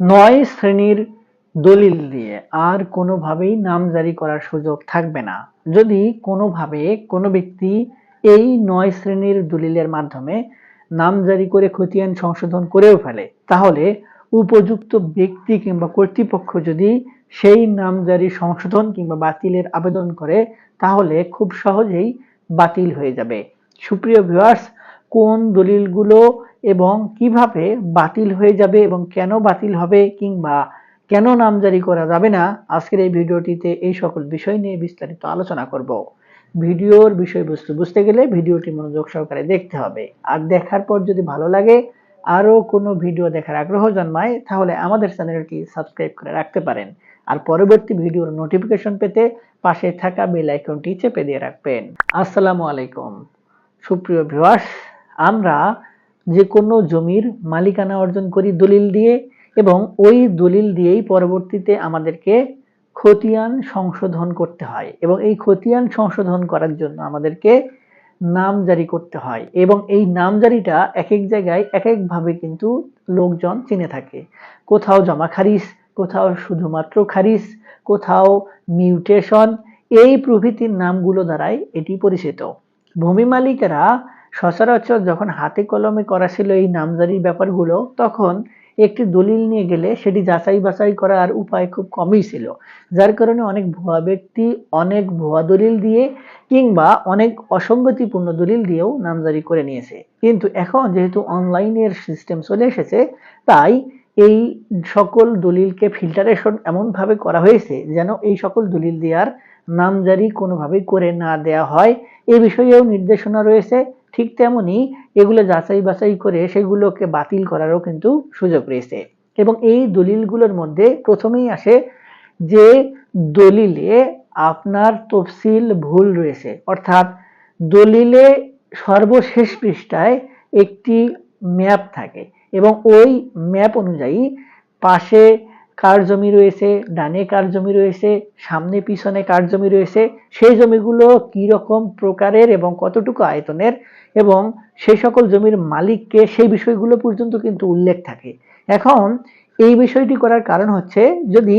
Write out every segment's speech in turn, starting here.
নয় শ্রেণির দলিল দিয়ে আর কোনোভাবেই নামজারি করার সুযোগ থাকবে না। যদি কোনোভাবে কোনো ব্যক্তি এই নয় শ্রেণির দলিলের মাধ্যমে নামজারি করে খতিয়ান সংশোধন করেও ফেলে, তাহলে উপযুক্ত ব্যক্তি কিংবা কর্তৃপক্ষ যদি সেই নামজারি সংশোধন কিংবা বাতিলের আবেদন করে, তাহলে খুব সহজেই বাতিল হয়ে যাবে। সুপ্রিয় ভিউয়ার্স, কোন দলিলগুলো এবং কীভাবে বাতিল হয়ে যাবে এবং কেন বাতিল হবে কিংবা কেন নামজারি করা যাবে না, আজকের এই ভিডিওটিতে এই সকল বিষয় নিয়ে বিস্তারিত আলোচনা করব। ভিডিওর বিষয়বস্তু বুঝতে গেলে ভিডিওটি মনোযোগ সহকারে দেখতে হবে। আর দেখার পর যদি ভালো লাগে, আরও কোনো ভিডিও দেখার আগ্রহ জন্মায়, তাহলে আমাদের চ্যানেলটি সাবস্ক্রাইব করে রাখতে পারেন। আর পরবর্তী ভিডিওর নোটিফিকেশন পেতে পাশে থাকা বেল আইকনটি চেপে দিয়ে রাখবেন। আসসালামু আলাইকুম। সুপ্রিয় ভিউয়ার্স, আমরা যে কোনো জমির মালিকানা অর্জন করি দলিল দিয়ে এবং ওই দলিল দিয়েই পরবর্তীতে আমাদেরকে খতিয়ান সংশোধন করতে হয় এবং এই খতিয়ান সংশোধন করার জন্য আমাদেরকে নাম জারি করতে হয় এবং এই নাম জারিটা এক এক জায়গায় এক একভাবে কিন্তু লোকজন চিনে থাকে। কোথাও জমা খারিজ, কোথাও শুধুমাত্র খারিজ, কোথাও মিউটেশন, এই প্রভৃতির নামগুলো দ্বারাই এটি পরিচিত। ভূমি মালিকেরা সচরাচর যখন হাতে কলমে করা ছিল এই নামজারির ব্যাপারগুলো, তখন একটি দলিল নিয়ে গেলে সেটি যাচাই বাছাই করার উপায় খুব কমই ছিল। যার কারণে অনেক ভুয়া ব্যক্তি, অনেক ভুয়া দলিল দিয়ে কিংবা অনেক অসঙ্গতিপূর্ণ দলিল দিয়েও নামজারি করে নিয়েছে। কিন্তু এখন যেহেতু অনলাইনের সিস্টেম চলে এসেছে, তাই এই সকল দলিলকে ফিল্টারেশন এমনভাবে করা হয়েছে যেন এই সকল দলিল দেওয়ার নামজারি কোনোভাবেই করে না দেয়া হয়। এ বিষয়েও নির্দেশনা রয়েছে। ঠিক তেমনি এগুলো যাচাই বাছাই করে সেগুলোকে বাতিল করারও কিন্তু সুযোগ রয়েছে। এবং এই দলিলগুলোর মধ্যে প্রথমেই আসে যে দলিলে আপনার তফসিল ভুল রয়েছে। অর্থাৎ দলিলে সর্বশেষ পৃষ্ঠায় একটি ম্যাপ থাকে এবং ওই ম্যাপ অনুযায়ী পাশে কার জমি রয়েছে, ডানে কার জমি রয়েছে, সামনে পিছনে কার জমি রয়েছে, সেই জমিগুলো রকম প্রকারের এবং কতটুকু আয়তনের এবং সেই সকল জমির মালিককে সেই বিষয়গুলো পর্যন্ত কিন্তু উল্লেখ থাকে। এখন এই বিষয়টি করার কারণ হচ্ছে যদি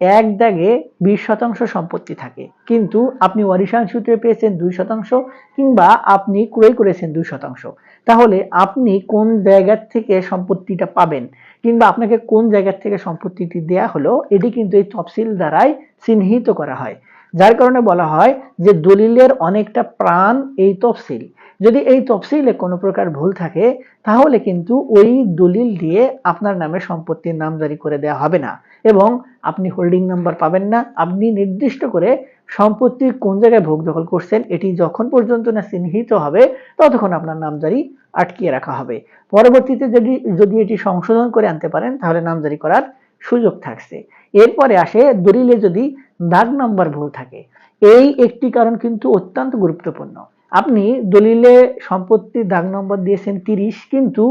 এক দাগে বিশ শতাংশ সম্পত্তি থাকে। কিন্তু আপনি ওয়ারিশান সূত্রে পেয়েছেন দুই শতাংশ কিংবা আপনি ক্রয় করেছেন দুই শতাংশ। তাহলে আপনি কোন জায়গার থেকে সম্পত্তিটা পাবেন কিংবা আপনাকে কোন জায়গার থেকে সম্পত্তিটি দেয়া হলো, এটি কিন্তু এই তফসিল দ্বারাই চিহ্নিত করা হয়। যার কারণে বলা হয় যে দলিলের অনেকটা প্রাণ এই তফসিল। যদি এই তফসিলে কোনো প্রকার ভুল থাকে, তাহলে কিন্তু ওই দলিল দিয়ে আপনার নামে সম্পত্তির নাম জারি করে দেওয়া হবে না। এবং আপনি হোল্ডিং নাম্বার পাবেন না। আপনি নির্দিষ্ট করে সম্পত্তি কোন জায়গায় ভোগ দখল করছেন, এটি যখন পর্যন্ত না চিহ্নিত হবে, ততক্ষণ আপনার নামজারি আটকিয়ে রাখা হবে। পরবর্তীতে যদি যদি এটি সংশোধন করে আনতে পারেন, তাহলে নামজারি করার সুযোগ থাকছে। এরপরে আসে দলিলে যদি দাগ নাম্বার ভুল থাকে। এই একটি কারণ কিন্তু অত্যন্ত গুরুত্বপূর্ণ। আপনি দলিলে সম্পত্তি দাগ নম্বর দিয়েছেন তিরিশ, কিন্তু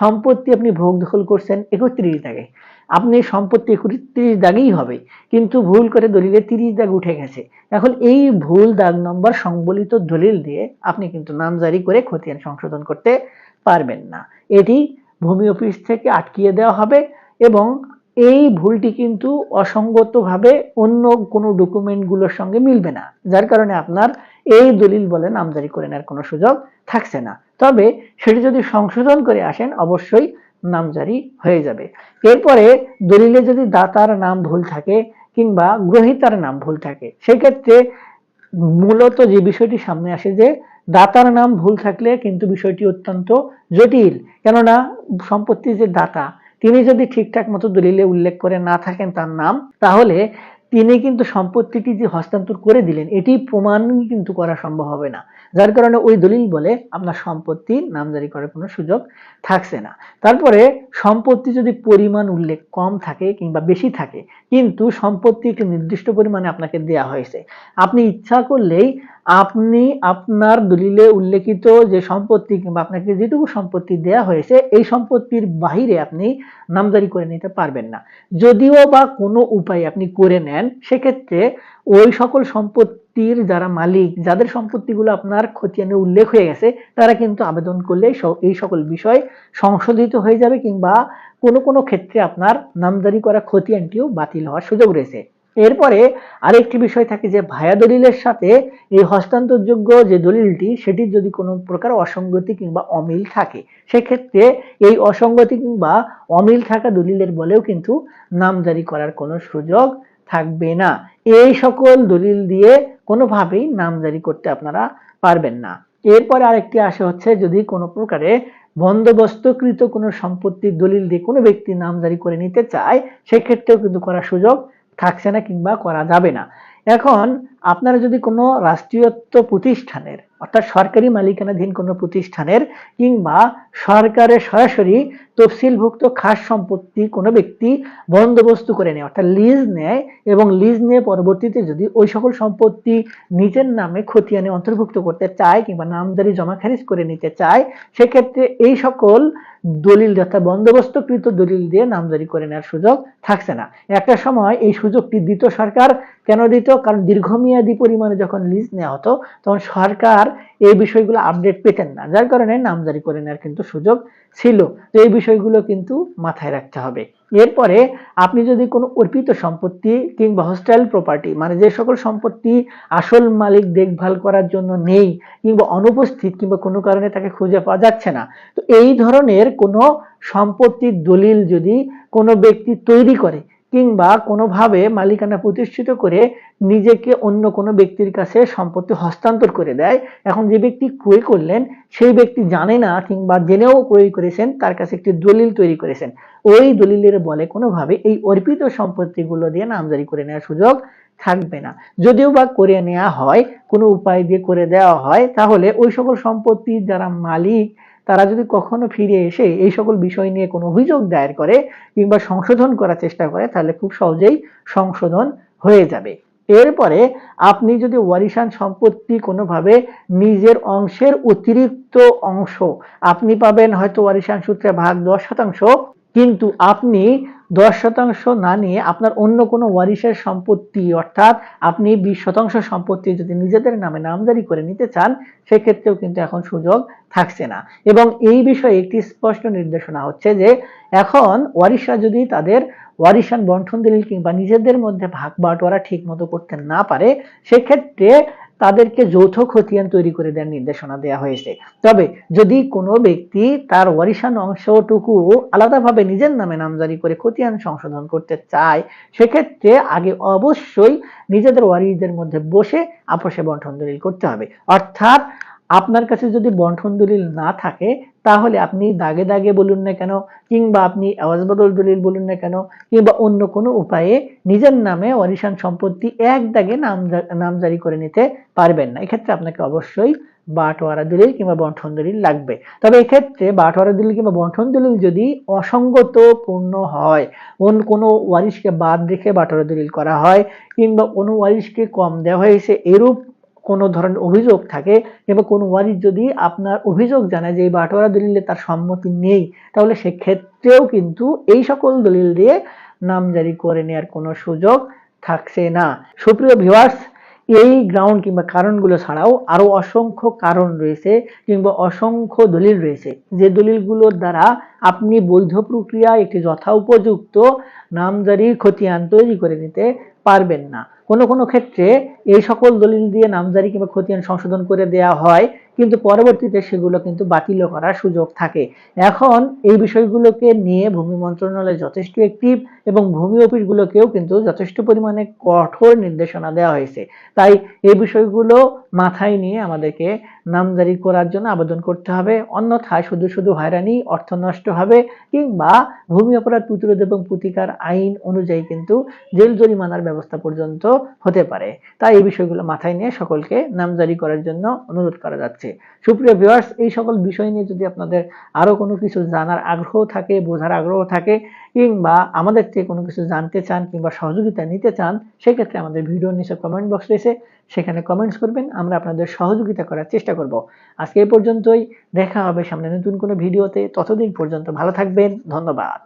সম্পত্তি আপনি ভোগ দখল করছেন একত্রিশ দাগে। আপনি সম্পত্তি তিরিশ দাগেই হবে। কিন্তু ভুল করে দলিলে তিরিশ দাগ উঠে গেছে। এখন এই ভুল দাগ নম্বর সংবলিত দলিল দিয়ে আপনি কিন্তু নামজারি করে খতিয়ান সংশোধন করতে পারবেন না। এটি ভূমি অফিস থেকে আটকিয়ে দেওয়া হবে এবং এই ভুলটি কিন্তু অসঙ্গতভাবে অন্য কোনো ডকুমেন্টগুলোর সঙ্গে মিলবে না, যার কারণে আপনার এই দলিল বলে নামজারি করে নেওয়ার কোনো সুযোগ থাকছে না। তবে সেটি যদি সংশোধন করে আসেন, অবশ্যই নামজারি হয়ে যাবে। এরপরে দলিলে যদি দাতার নাম ভুল থাকে কিংবা গ্রহিতার নাম ভুল থাকে, সেক্ষেত্রে মূলত যে বিষয়টি সামনে আসে যে দাতার নাম ভুল থাকলে কিন্তু বিষয়টি অত্যন্ত জটিল। কেননা সম্পত্তির যে দাতা, তিনি যদি ঠিকঠাক মতো দলিলে উল্লেখ করে না থাকেন তার নাম, তাহলে তিনি কিন্তু সম্পত্তিটি যে হস্তান্তর করে দিলেন, এটি প্রমাণ কিন্তু করা সম্ভব হবে না। যার কারণে ওই দলিল বলে আপনার সম্পত্তি নামজারি করার কোনো সুযোগ থাকছে না। তারপরে সম্পত্তি যদি পরিমাণ উল্লেখ কম থাকে কিংবা বেশি থাকে কিন্তু সম্পত্তি একটি নির্দিষ্ট পরিমাণে আপনাকে দেয়া হয়েছে। আপনি ইচ্ছা করলেই আপনি আপনার দলিলে উল্লেখিত যে সম্পত্তি কিংবা আপনাকে যেটুকু সম্পত্তি দেয়া হয়েছে, এই সম্পত্তির বাহিরে আপনি নামদারি করে নিতে পারবেন না। যদিও বা কোনো উপায় আপনি করে নেন, সেক্ষেত্রে ওই সকল সম্পত্তি সম্পত্তির যারা মালিক, যাদের সম্পত্তিগুলো আপনার খতিয়ানে উল্লেখ হয়ে গেছে, তারা কিন্তু আবেদন করলে এই সকল বিষয় সংশোধিত হয়ে যাবে কিংবা কোনো কোনো ক্ষেত্রে আপনার নামজারি করা খতিয়ানটিও বাতিল হওয়ার সুযোগ রয়েছে। এরপরে আরেকটি বিষয় থাকে যে, ভায়া দলিলের সাথে এই হস্তান্তরযোগ্য যে দলিলটি সেটির যদি কোনো প্রকার অসঙ্গতি কিংবা অমিল থাকে, সেক্ষেত্রে এই অসঙ্গতি কিংবা অমিল থাকা দলিলের বলেও কিন্তু নামজারি করার কোনো সুযোগ থাকবে না। এই সকল দলিল দিয়ে কোনোভাবেই নামজারি করতে আপনারা পারবেন না। এরপরে আরেকটি আসে হচ্ছে যদি কোনো প্রকারে বন্দোবস্তকৃত কোনো সম্পত্তির দলিল দিয়ে কোনো ব্যক্তি নামজারি করে নিতে চায়, সেক্ষেত্রেও কিন্তু করার সুযোগ থাকছে না কিংবা করা যাবে না। এখন আপনারা যদি কোনো রাষ্ট্রীয়ত্ব প্রতিষ্ঠানের, অর্থাৎ সরকারি মালিকানাধীন কোনো প্রতিষ্ঠানের কিংবা সরকারের সরাসরি তফসিলভুক্ত খাস সম্পত্তি কোনো ব্যক্তি বন্দোবস্ত করে নেয়, অর্থাৎ লিজ নেয় এবং লিজ নিয়ে পরবর্তীতে যদি ওই সকল সম্পত্তি নিজের নামে খতিয়ানে অন্তর্ভুক্ত করতে চায় কিংবা নামজারি জমা খারিজ করে নিতে চায়, সেক্ষেত্রে এই সকল দলিল অর্থাৎ বন্দোবস্তকৃত দলিল দিয়ে নামজারি করে নেওয়ার সুযোগ থাকছে না। একটা সময় এই সুযোগটি দিত সরকার। কেন দিত? কারণ দীর্ঘমেয়াদী পরিমাণে যখন লিজ নেওয়া হতো, তখন সরকার এই বিষয়গুলো আপডেট পেতেন না। যার কারণে নামজারি করে নেওয়ার কিন্তু সুযোগ ছিল। তো এই বিষয়গুলো কিন্তু মাথায় রাখতে হবে। এরপরে আপনি যদি কোনো অর্পিত সম্পত্তি কিংবা হোস্টাইল প্রপার্টি মানে যে সকল সম্পত্তি আসল মালিক দেখভাল করার জন্য নেই কিংবা অনুপস্থিত কিংবা কোনো কারণে তাকে খুঁজে পাওয়া যাচ্ছে না, তো এই ধরনের কোনো সম্পত্তির দলিল যদি কোনো ব্যক্তি তৈরি করে কিংবা কোনোভাবে মালিকানা প্রতিষ্ঠিত করে নিজেকে অন্য কোনো ব্যক্তির কাছে সম্পত্তি হস্তান্তর করে দেয়। এখন যে ব্যক্তি ক্রয় করলেন, সেই ব্যক্তি জানে না কিংবা জেনেও ক্রয় করেছেন, তার কাছে একটি দলিল তৈরি করেছেন। ওই দলিলের বলে কোনোভাবে এই অর্পিত সম্পত্তিগুলো দিয়ে নামজারি করে নেওয়ার সুযোগ থাকবে না। যদিও বা করে নেওয়া হয়, কোনো উপায় দিয়ে করে দেওয়া হয়, তাহলে ওই সকল সম্পত্তির যারা মালিক তারা যদি কখনো ফিরে এসে এই সকল বিষয় নিয়ে কোনো অভিযোগ দায়ের করে কিংবা সংশোধন করার চেষ্টা করে, তাহলে খুব সহজেই সংশোধন হয়ে যাবে। এরপরে আপনি যদি ওয়ারিশান সম্পত্তি কোনোভাবে নিজের অংশের অতিরিক্ত অংশ, আপনি পাবেন হয়তো ওয়ারিশান সূত্রে ভাগ দশ শতাংশ কিন্তু আপনি দশ শতাংশ না নিয়ে আপনার অন্য কোনো ওয়ারিশের সম্পত্তি, অর্থাৎ আপনি বিশ শতাংশ সম্পত্তি যদি নিজেদের নামে নামজারি করে নিতে চান, সেক্ষেত্রেও কিন্তু এখন সুযোগ থাকছে না। এবং এই বিষয়ে একটি স্পষ্ট নির্দেশনা হচ্ছে যে, এখন ওয়ারিশরা যদি তাদের ওয়ারিশান বন্ঠন দলিল কিংবা নিজেদের মধ্যে ভাগ বাটোয়ারা ঠিক মতো করতে না পারে, সেক্ষেত্রে তাদেরকে যৌথ খতিয়ান তৈরি করে দেওয়ার নির্দেশনা দেওয়া হয়েছে। তবে যদি কোনো ব্যক্তি তার ওয়ারিশান অংশটুকু আলাদাভাবে নিজের নামে নামজারি করে খতিয়ান সংশোধন করতে চায়, সেক্ষেত্রে আগে অবশ্যই নিজেদের ওয়ারিশদের মধ্যে বসে আপোষে বন্টন দলিল করতে হবে। অর্থাৎ আপনার কাছে যদি বন্টন দলিল না থাকে, তাহলে আপনি দাগে দাগে বলুন না কেন, কিংবা আপনি আওয়াজ বদল দলিল বলুন না কেন, কিংবা অন্য কোনো উপায়ে নিজের নামে ওয়ারিশান সম্পত্তি এক দাগে নাম নামজারি করে নিতে পারবেন না। এক্ষেত্রে আপনাকে অবশ্যই বাটোয়ারা দলিল কিংবা বন্টন দলিল লাগবে। তবে এক্ষেত্রে বাটোয়ারা দলিল কিংবা বন্ঠন দলিল যদি অসঙ্গত পূর্ণ হয় অন্য কোনো ওয়ারিশকে বাদ রেখে বাটোয়ারা দলিল করা হয়, কিংবা কোনো ওয়ারিশকে কম দেওয়া হয়েছে, এরূপ কোনো ধরনের অভিযোগ থাকে কিংবা কোনো ওয়ারিশ যদি আপনার অভিযোগ জানায় যে এই বাটোয়ারা দলিলে তার সম্মতি নেই, তাহলে সেক্ষেত্রেও কিন্তু এই সকল দলিল দিয়ে নামজারি করে নেওয়ার কোনো সুযোগ থাকছে না। সুপ্রিয় ভিউয়ার্স এই গ্রাউন্ড কিংবা কারণগুলো ছাড়াও আরও অসংখ্য কারণ রয়েছে কিংবা অসংখ্য দলিল রয়েছে। যে দলিলগুলোর দ্বারা আপনি বৈধ প্রক্রিয়া একটি যথা উপযুক্ত নামজারির খতিয়ান তৈরি করে নিতে পারবেন না। কোনো কোনো ক্ষেত্রে এই সকল দলিল দিয়ে নামজারি কিংবা খতিয়ান সংশোধন করে দেওয়া হয়। কিন্তু পরবর্তীতে সেগুলো কিন্তু বাতিল করার সুযোগ থাকে। এখন এই বিষয়গুলোকে নিয়ে ভূমি মন্ত্রণালয় যথেষ্ট অ্যাক্টিভ এবং ভূমি অফিসগুলোকেও কিন্তু যথেষ্ট পরিমাণে কঠোর নির্দেশনা দেওয়া হয়েছে। তাই এই বিষয়গুলো মাথায় নিয়ে আমাদেরকে নামজারি করার জন্য আবেদন করতে হবে। অন্যথায় শুধু শুধু হয়রানি, অর্থ নষ্ট হবে কিংবা ভূমি অপরাধ প্রতিরোধ এবং প্রতিকার আইন অনুযায়ী কিন্তু জেল জরিমানার ব্যবস্থা পর্যন্ত হতে পারে। তাই এই বিষয়গুলো মাথায় নিয়ে সকলকে নামজারি করার জন্য অনুরোধ করা যাচ্ছে। সুপ্রিয় ভিউয়ার্স এই সকল বিষয় নিয়ে যদি আপনাদের আরও কোনো কিছু জানার আগ্রহ থাকে, বোঝার আগ্রহ থাকে, কিংবা আমাদের থেকে কোনো কিছু জানতে চান, কিংবা সহযোগিতা নিতে চান, সেক্ষেত্রে আমাদের ভিডিওর নিচে কমেন্ট বক্স রয়েছে। সেখানে কমেন্টস করবেন, আমরা আপনাদের সহযোগিতা করার চেষ্টা করব। আজকে এই পর্যন্তই, দেখা হবে সামনে নতুন কোনো ভিডিওতে ততদিন পর্যন্ত ভালো থাকবেন, ধন্যবাদ।